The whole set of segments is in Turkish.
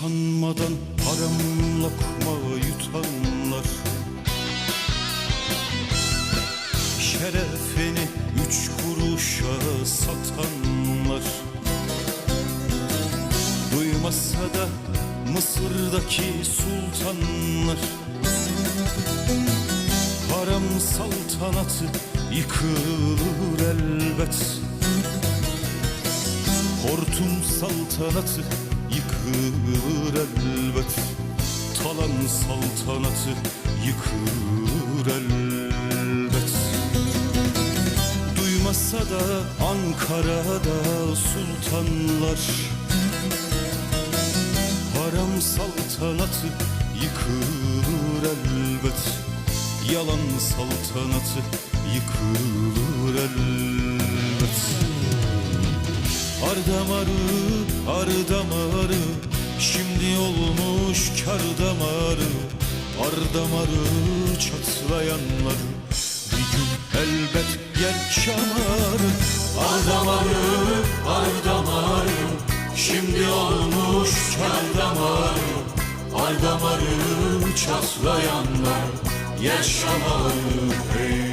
utanmadan haram lokma yutanlar. Şerefini üç kuruşa satanlar. Duymasa da Mısır'daki sultanlar. Haram saltanatı yıkılır elbet. Hortum saltanatı yıkılır elbet Talan saltanatı yıkılır elbet. Duymasa da Ankara'da sultanlar Haram saltanatı yıkılır elbet. Yalan saltanatı yıkılır elbet Ardamarı, ardamarı Şimdi olmuş kar damarı Ardamarı çatlayanlar Bir gün elbet yer çanar Ardamarı, ardamarı Şimdi olmuş kar damarı Ardamarı çatlayanlar. Yaşamarı hey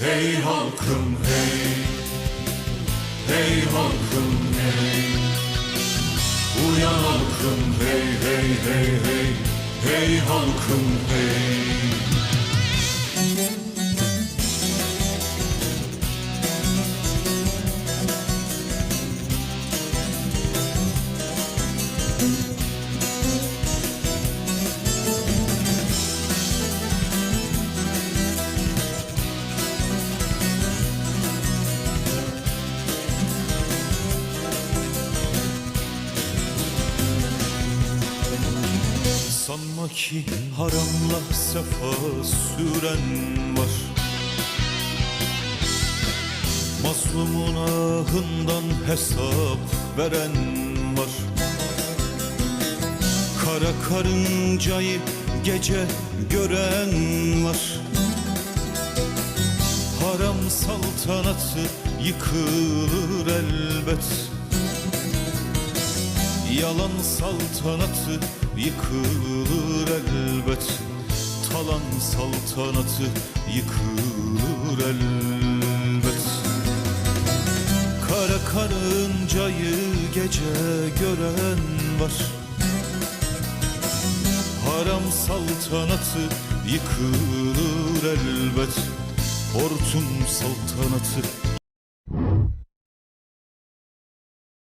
Hey halkım hey Hey halkım hey. Uyan halkım hey hey hey hey. Hey halkım hey Sanma ki haramla sefa süren var. Mazlumun ahından hesap veren var. Kara karıncayı gece gören var. Haram saltanatı yıkılır elbet. Yalan saltanatı yıkılır elbet Talan saltanatı yıkılır elbet. Kara karıncayı gece gören var. Haram saltanatı yıkılır elbet. Hortum saltanatı